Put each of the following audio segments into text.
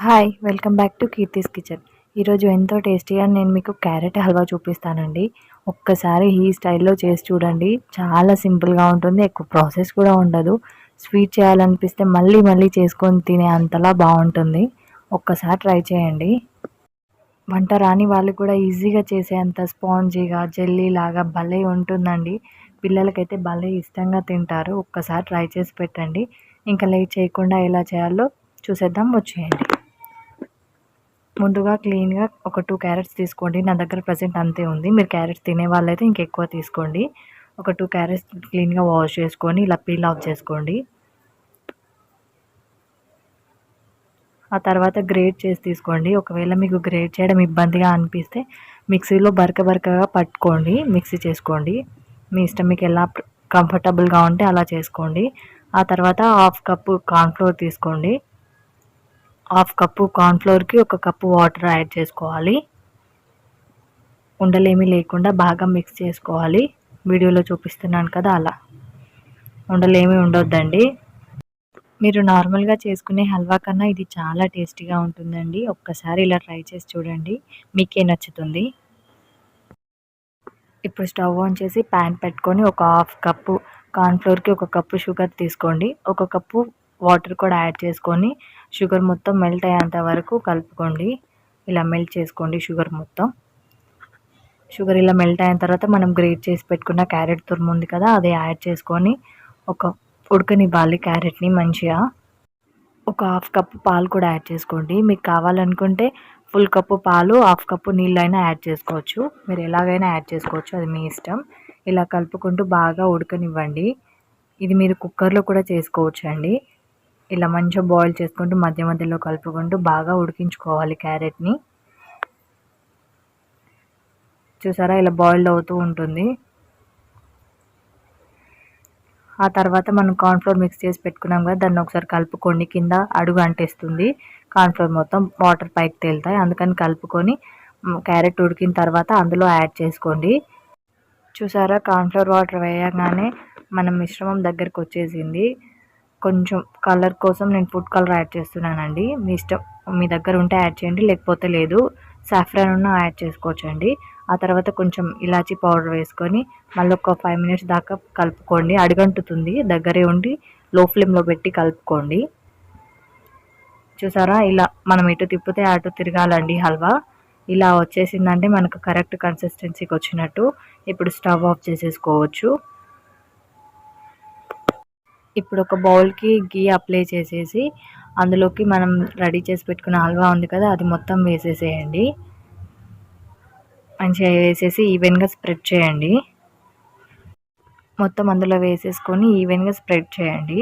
Hi welcome back to Keerthi's kitchen. ఈరోజు ఎంతో టేస్టీగా నేను మీకు క్యారెట్ హల్వా చూపిస్తానండి. ఒక్కసారి ఈ స్టైల్లో చేసి చూడండి. చాలా సింపుల్గా ఉంటుంది. ఎక్కువ ప్రాసెస్ కూడా ఉండదు. స్వీట్ చేయాలనిపిస్తే మళ్ళీ మళ్ళీ చేసుకొని తినే అంతలా బాగుంటుంది. ఒక్కసారి ట్రై చేయండి. వంట రాని వాళ్ళు కూడా ఈజీగా చేసేంత స్పాంజీగా జెల్లీ లాగా భలే ఉంటుందండి. పిల్లలకైతే భలే ఇష్టంగా తింటారు. ఒక్కసారి ట్రై చేసి పెట్టండి. ఇంకా లేట్ చేయకుండా ఎలా చేయాలో చూసేద్దాం. వచ్చేయండి. ముందుగా క్లీన్గా ఒక టూ క్యారెట్స్ తీసుకోండి. నా దగ్గర ప్రజెంట్ అంతే ఉంది. మీరు క్యారెట్స్ తినే వాళ్ళైతే ఇంకెక్కువ తీసుకోండి. ఒక టూ క్యారెట్స్ క్లీన్గా వాష్ చేసుకొని ఇలా పీల్ ఆఫ్ చేసుకోండి. ఆ తర్వాత గ్రేట్ చేసి తీసుకోండి. ఒకవేళ మీకు గ్రేట్ చేయడం ఇబ్బందిగా అనిపిస్తే మిక్సీలో బరక బరకగా పట్టుకోండి. మిక్సీ చేసుకోండి. మీ ఇష్టం మీకు ఎలా కంఫర్టబుల్గా ఉంటే అలా చేసుకోండి. ఆ తర్వాత హాఫ్ కప్పు కార్న్ఫ్లోర్ తీసుకోండి. హాఫ్ కప్పు కార్న్ఫ్లోర్కి ఒక కప్పు వాటర్ యాడ్ చేసుకోవాలి. ఉండలేమీ లేకుండా బాగా మిక్స్ చేసుకోవాలి. వీడియోలో చూపిస్తున్నాను కదా అలా. ఉండలేమీ ఉండొద్దండి. మీరు నార్మల్గా చేసుకునే హల్వా కన్నా ఇది చాలా టేస్టీగా ఉంటుందండి. ఒక్కసారి ఇలా ట్రై చేసి చూడండి. మీకే నచ్చుతుంది. ఇప్పుడు స్టవ్ ఆన్ చేసి ప్యాన్ పెట్టుకొని ఒక హాఫ్ కప్పు కార్న్ఫ్లోర్కి ఒక కప్పు షుగర్ తీసుకోండి. ఒక కప్పు వాటర్ కూడా యాడ్ చేసుకొని షుగర్ మొత్తం మెల్ట్ అయ్యేంత వరకు కలుపుకోండి. ఇలా మెల్ట్ చేసుకోండి షుగర్ మొత్తం. షుగర్ ఇలా మెల్ట్ అయిన తర్వాత మనం గ్రేట్ చేసి పెట్టుకున్న క్యారెట్ తురుము ఉంది కదా అది యాడ్ చేసుకొని ఒక ఉడకనివ్వాలి క్యారెట్ని మంచిగా. ఒక హాఫ్ కప్పు పాలు కూడా యాడ్ చేసుకోండి. మీకు కావాలనుకుంటే ఫుల్ కప్పు పాలు హాఫ్ కప్పు నీళ్ళు అయినా యాడ్ చేసుకోవచ్చు. మీరు ఎలాగైనా యాడ్ చేసుకోవచ్చు అది మీ ఇష్టం. ఇలా కలుపుకుంటూ బాగా ఉడకనివ్వండి. ఇది మీరు కుక్కర్లో కూడా చేసుకోవచ్చు అండి ఇలా మంచిగా బాయిల్ చేసుకుంటూ మధ్య మధ్యలో కలుపుకుంటూ బాగా ఉడికించుకోవాలి క్యారెట్ని. చూసారా? ఇలా బాయిల్డ్ అవుతూ ఉంటుంది. ఆ తర్వాత మనం కార్న్ఫ్లోర్ మిక్స్ చేసి పెట్టుకున్నాం కదా దాన్ని ఒకసారి కలుపుకోండి కింద అడుగు అంటేస్తుంది. కార్న్ఫ్లోర్ మొత్తం వాటర్ పైకి తేలుతాయి. అందుకని కలుపుకొని క్యారెట్ ఉడికిన తర్వాత అందులో యాడ్ చేసుకోండి. చూసారా? కార్న్ఫ్లోర్ వాటర్ వేయగానే మనం మిశ్రమం దగ్గరకు వచ్చేసింది. కొంచెం కలర్ కోసం నేను ఫుడ్ కలర్ యాడ్ చేస్తున్నానండి. మీ ఇష్టం మీ దగ్గర ఉంటే యాడ్ చేయండి లేకపోతే లేదు సాఫ్రాన్ ఉన్న యాడ్ చేసుకోవచ్చండి. ఆ తర్వాత కొంచెం ఇలాచీ పౌడర్ వేసుకొని మళ్ళీ ఒక ఫైవ్ మినిట్స్ దాకా కలుపుకోండి. అడుగంటుతుంది దగ్గరే ఉండి లో ఫ్లేమ్లో పెట్టి కలుపుకోండి. చూసారా? ఇలా మనం ఇటు తిప్పితే అటు తిరగాలండి హల్వా. ఇలా వచ్చేసిందంటే మనకు కరెక్ట్ కన్సిస్టెన్సీకి వచ్చినట్టు ఇప్పుడు స్టవ్ ఆఫ్ చేసేసుకోవచ్చు. ఇప్పుడు ఒక బౌల్కి గీ అప్లై చేసేసి అందులోకి మనం రెడీ చేసి పెట్టుకున్న హల్వా ఉంది కదా అది మొత్తం వేసేసేయండి. మంచిగా వేసేసి ఈవెన్గా స్ప్రెడ్ చేయండి. మొత్తం అందులో వేసేసుకొని ఈవెన్గా స్ప్రెడ్ చేయండి.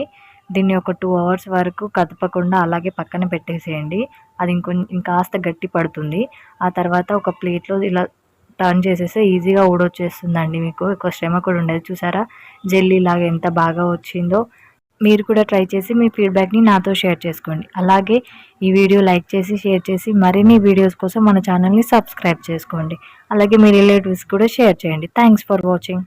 దీన్ని ఒక టూ అవర్స్ వరకు కదపకుండా అలాగే పక్కన పెట్టేసేయండి. అది ఇంకొంచెం ఇంకాస్త గట్టి పడుతుంది. ఆ తర్వాత ఒక ప్లేట్లో ఇలా టర్న్ చేసేస్తే ఈజీగా ఊడొచ్చేస్తుందండి మీకు. ఎక్కువ శ్రమ కూడా ఉండదు. చూసారా? జెల్లీ లాగా ఎంత బాగా వచ్చిందో. మీరు కూడా ట్రై చేసి మీ ఫీడ్బ్యాక్ని నాతో షేర్ చేసుకోండి. అలాగే ఈ వీడియో లైక్ చేసి షేర్ చేసి మరిన్ని వీడియోస్ కోసం మన ఛానల్ని సబ్స్క్రైబ్ చేసుకోండి. అలాగే మీ రిలేటివ్స్ కూడా షేర్ చేయండి. Thanks for watching.